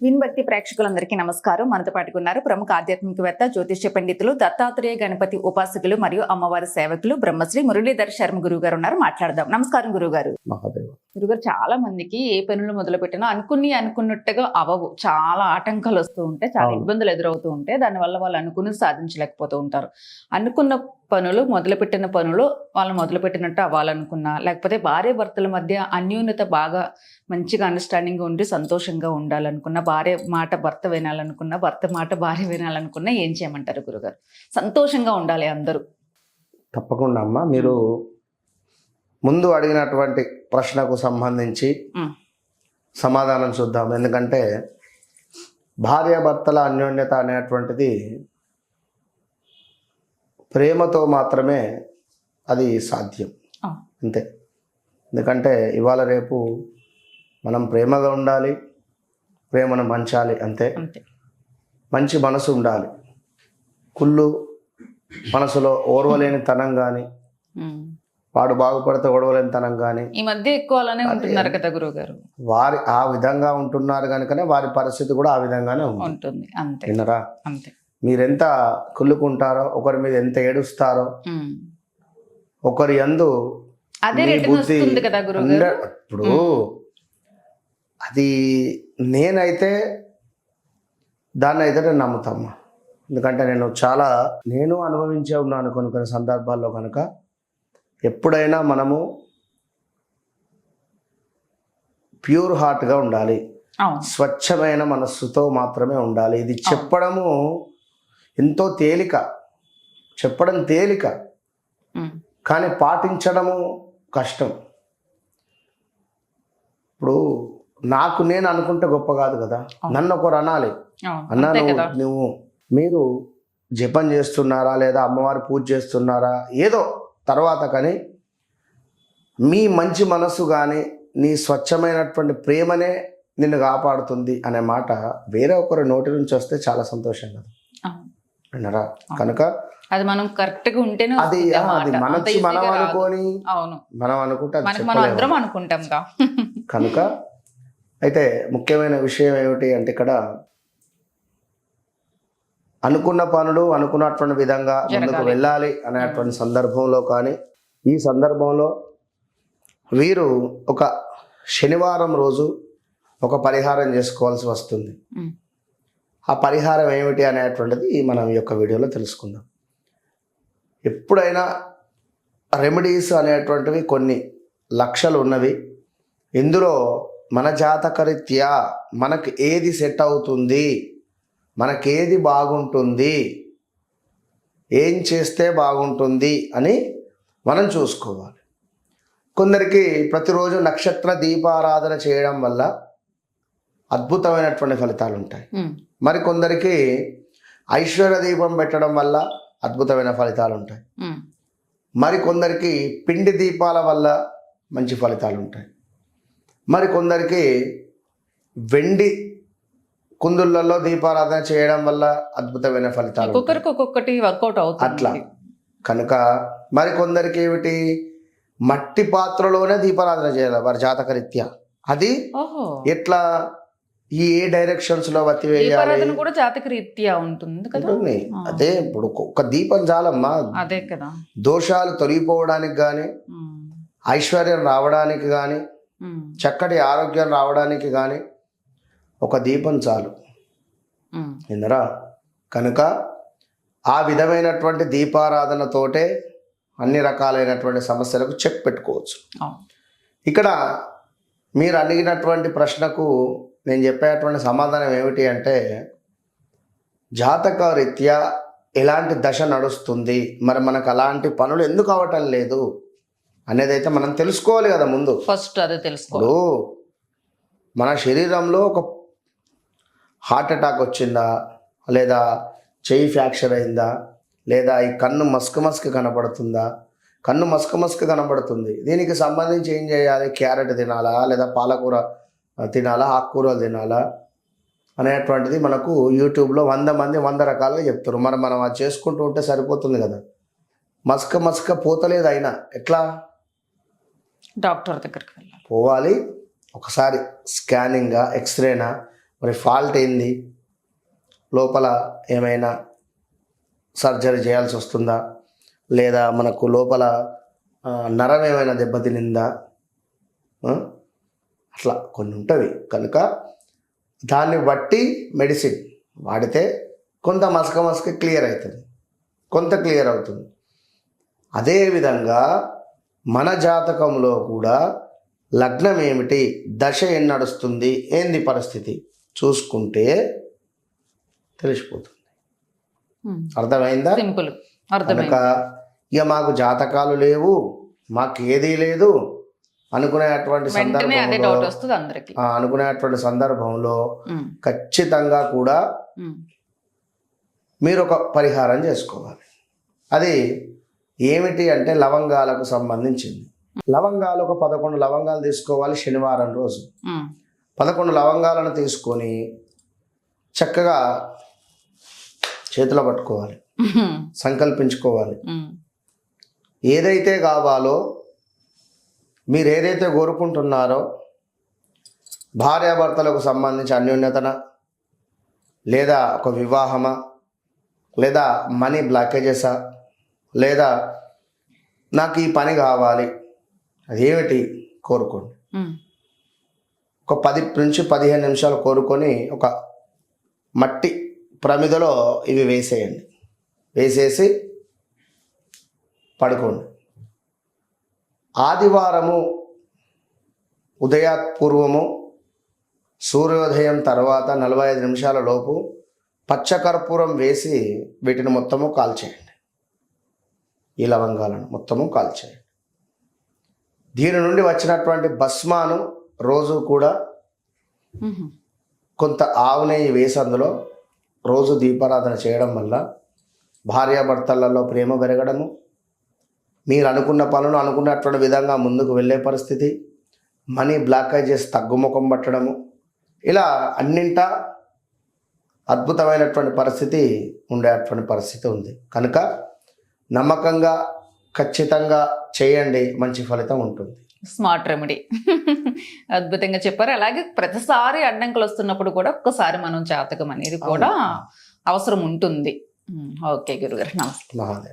విన్బట్టి ప్రేక్షకులందరికీ నమస్కారం. మనతో పాటుగా ఉన్నారు ప్రముఖ ఆధ్యాత్మికవేత్త జ్యోతిష్య పండితులు దత్తాత్రేయ గణపతి ఉపాసకులు మరియు అమ్మవారి సేవకులు బ్రహ్మశ్రీ మురళీధర్ శర్మ గురువు గారు ఉన్నారు. మాట్లాడదాం. నమస్కారం గురుగారు గురుగారు చాలా మందికి ఏ పనులు మొదలు పెట్టినా అనుకుని అనుకున్నట్టుగా అవవు చాలా ఆటంకాలు వస్తూ ఉంటాయి. చాలా. ఇబ్బందులు ఎదురవుతూ ఉంటాయి. దానివల్ల వాళ్ళు అనుకుని సాధించలేకపోతూ ఉంటారు. అనుకున్న పనులు మొదలుపెట్టిన పనులు వాళ్ళు మొదలుపెట్టినట్టు అవ్వాలనుకున్నా లేకపోతే భార్య భర్తల మధ్య అన్యోన్యత బాగా మంచిగా అండర్స్టాండింగ్ ఉండి సంతోషంగా ఉండాలనుకున్న భార్య మాట భర్త వినాలనుకున్న భర్త మాట భార్య వినాలనుకున్నా ఏం చేయమంటారు గురుగారు? సంతోషంగా ఉండాలి అందరూ. తప్పకుండా అమ్మా. మీరు ముందు అడిగినటువంటి ప్రశ్నకు సంబంధించి. సమాధానం చూద్దాం. ఎందుకంటే భార్యాభర్తల అన్యోన్యత అనేటువంటిది ప్రేమతో మాత్రమే అది సాధ్యం. అంతే. ఎందుకంటే ఇవాళ రేపు మనం ప్రేమగా ఉండాలి ప్రేమను పంచాలి అంతే. మంచి మనసు ఉండాలి. కుళ్ళు మనసులో ఓర్వలేని తనం కానీ. వాడు బాగుపడితే ఓడవలేని తనం కానీ ఈ మధ్య ఎక్కువ అలానే ఉంటున్నారు కదా గురువు గారు వారి ఆ విధంగా ఉంటున్నారు కనుకనే వారి పరిస్థితి కూడా ఆ విధంగానే ఉంటుంది. అంతే. విన్నరా? అంతే. మీరెంత కుళ్ళుకుంటారో ఒకరి మీద ఎంత ఏడుస్తారో. ఒకరి యందు అదే బుద్ధి ఇప్పుడు అది నేనైతే దాన్ని అయితే నేను నమ్ముతామ్మా. ఎందుకంటే నేను చాలా నేను అనుభవించే ఉన్నాను కొన్ని కొన్ని సందర్భాల్లో కనుక. ఎప్పుడైనా మనము ప్యూర్ హార్ట్గా ఉండాలి. స్వచ్ఛమైన మనస్సుతో మాత్రమే ఉండాలి. ఇది చెప్పడము ఎంతో తేలిక చెప్పడం తేలిక. కానీ పాటించడము కష్టం. ఇప్పుడు నాకు నేను అనుకుంటే గొప్ప కాదు కదా. నన్ను ఒకరు అనాలి. అవును అన్నా అంతే నువ్వు. మీరు జపం చేస్తున్నారా లేదా అమ్మవారి పూజ చేస్తున్నారా ఏదో తర్వాత కానీ మీ మంచి మనస్సు కానీ నీ స్వచ్ఛమైనటువంటి ప్రేమనే నిన్ను కాపాడుతుంది అనే మాట వేరే ఒకరి నోటి నుంచి వస్తే చాలా సంతోషం కదా. విన్నారా కనుక అది మనం కరెక్ట్గా ఉంటేనే అది అది. మనం. అనుకొని అవును మనం అనుకుంటే మనం. అందరం అనుకుంటాం కనుక అయితే ముఖ్యమైన విషయం ఏమిటి అంటే ఇక్కడ అనుకున్న పనులు అనుకున్నటువంటి విధంగా ముందుకు. వెళ్ళాలి అనేటువంటి సందర్భంలో కానీ ఈ సందర్భంలో వీరు ఒక శనివారం రోజు ఒక పరిహారం చేసుకోవాల్సి వస్తుంది. ఆ పరిహారం ఏమిటి అనేటువంటిది మనం ఈ యొక్క వీడియోలో తెలుసుకుందాం. ఎప్పుడైనా రెమెడీస్ అనేటువంటివి కొన్ని లక్షలు ఉన్నవి. ఇందులో మన జాతకరీత్యా మనకు ఏది సెట్ అవుతుంది మనకేది బాగుంటుంది ఏం చేస్తే బాగుంటుంది అని మనం చూసుకోవాలి. కొందరికి ప్రతిరోజు నక్షత్ర దీపారాధన చేయడం వల్ల అద్భుతమైనటువంటి ఫలితాలు ఉంటాయి. మరి కొందరికి ఐశ్వర్య దీపం పెట్టడం వల్ల అద్భుతమైన ఫలితాలు ఉంటాయి. మరి కొందరికి పిండి దీపాల వల్ల మంచి ఫలితాలు ఉంటాయి మరి కొందరికి వెండి కుందులలో దీపారాధన చేయడం వల్ల అద్భుతమైన ఫలితాలు. ఒక్కొక్కరికి ఒక్కొక్కటి వర్కౌట్ అవుతుంది. అట్లా. కనుక మరి కొందరికి ఏమిటి మట్టి పాత్రలోనే దీపారాధన చేయాలి వారి జాతకరీత్యా. అది ఎట్లా ఈ ఏ డైరెక్షన్స్లో వత్తి వేయాలి కూడా జాతక రీత్యా ఉంటుంది కదా. అదే ఇప్పుడు ఒక- దీపం చాలమ్మా అదే కదా దోషాలు తొలగిపోవడానికి కానీ ఉమ్. ఐశ్వర్యం రావడానికి కానీ ఉమ్. చక్కటి ఆరోగ్యం రావడానికి కానీ ఒక దీపం చాలు. ఇందరా కనుక ఆ విధమైనటువంటి దీపారాధనతోటే అన్ని రకాలైనటువంటి సమస్యలకు చెక్ పెట్టుకోవచ్చు. ఇక్కడ మీరు అడిగినటువంటి ప్రశ్నకు నేను చెప్పేటువంటి సమాధానం ఏమిటి అంటే జాతక రీత్యా ఎలాంటి దశ నడుస్తుంది? మరి మనకు అలాంటి పనులు ఎందుకు అవటం లేదు? అనేది అయితే మనం తెలుసుకోవాలి కదా ముందు. ఫస్ట్ అదే తెలుసుకో మన శరీరంలో ఒక హార్ట్ అటాక్ వచ్చిందా? లేదా చెయ్యి ఫ్రాక్చర్ అయిందా? లేదా ఈ కన్ను మస్క్ మస్క్ కనపడుతుందా? కన్ను మస్క్ మస్క్ కనపడుతుంది. దీనికి సంబంధించి ఏం చేయాలి? క్యారెట్ తినాలా? లేదా పాలకూర తినాలా ఆకుకూరలు తినాలా అనేటువంటిది మనకు యూట్యూబ్లో వంద మంది వంద రకాలుగా చెప్తారు మరి మనం అది చేసుకుంటూ ఉంటే సరిపోతుంది కదా. మస్క మస్క పోతలేదు అయినా. ఎట్లా? డాక్టర్ దగ్గరికి వెళ్ళాలి. పోవాలి. ఒకసారి స్కానింగ్గా ఎక్స్రేనా? మరి ఫాల్ట్ ఏంది లోపల ఏమైనా సర్జరీ చేయాల్సి వస్తుందా? లేదా మనకు లోపల నరం ఏమైనా దెబ్బతినిందా? అట్లా కొన్ని ఉంటవి కనుక దాన్ని బట్టి మెడిసిన్ వాడితే కొంత మసక మసక క్లియర్ అవుతుంది కొంత క్లియర్ అవుతుంది. అదేవిధంగా మన జాతకంలో కూడా లగ్నం ఏమిటి? దశ ఏం నడుస్తుంది? ఏంది పరిస్థితి? చూసుకుంటే తెలిసిపోతుంది. అర్థమైందా? సింపుల్. కనుక ఇక మాకు జాతకాలు లేవు మాకు ఏదీ లేదు అనుకునేటువంటి సందర్భంలో అనుకునేటువంటి సందర్భంలో ఖచ్చితంగా కూడా మీరు ఒక పరిహారం చేసుకోవాలి. అది ఏమిటి అంటే లవంగాలకు సంబంధించింది. లవంగాలు ఒక పదకొండు లవంగాలు తీసుకోవాలి శనివారం రోజు. పదకొండు లవంగాలను తీసుకొని చక్కగా చేతిలో పట్టుకోవాలి. సంకల్పించుకోవాలి. ఏదైతే కావాలో మీరు ఏదైతే కోరుకుంటున్నారో భార్యాభర్తలకు సంబంధించి అన్యోన్యతన లేదా ఒక వివాహమా? లేదా మనీ బ్లాకేజెసా? లేదా నాకు ఈ పని కావాలి అదేమిటి కోరుకోండి. ఒక పది నుంచి పదిహేను నిమిషాలు కోరుకొని ఒక మట్టి ప్రమిదలో ఇవి వేసేయండి. వేసేసి పడుకోండి. ఆదివారము ఉదయాత్పూర్వము సూర్యోదయం తర్వాత నలభై ఐదు నిమిషాల లోపు పచ్చకర్పూరం వేసి వీటిని మొత్తము కాల్చేయండి. ఈ లవంగాలను మొత్తము కాల్చేయండి. దీని నుండి వచ్చినటువంటి భస్మాను రోజు కూడా కొంత ఆవు నెయ్యి వేసి అందులో రోజు దీపారాధన చేయడం వల్ల భార్యాభర్తలలో ప్రేమ పెరగడము మీరు అనుకున్న పనులు అనుకున్నటువంటి విధంగా ముందుకు వెళ్ళే పరిస్థితి. మనీ బ్లాకేజెస్ తగ్గుముఖం పట్టడము. ఇలా అన్నింటా అద్భుతమైనటువంటి పరిస్థితి ఉండేటువంటి పరిస్థితి ఉంది. కనుక నమ్మకంగా ఖచ్చితంగా చేయండి. మంచి ఫలితం ఉంటుంది. Smart remedy. అద్భుతంగా చెప్పారు. అలాగే ప్రతిసారి అడ్డంకులు వస్తున్నప్పుడు కూడా ఒక్కసారి మనం జాతకం అనేది కూడా అవసరం ఉంటుంది. ఓకే గురుగారు. నమస్తే. మహాదేవ్.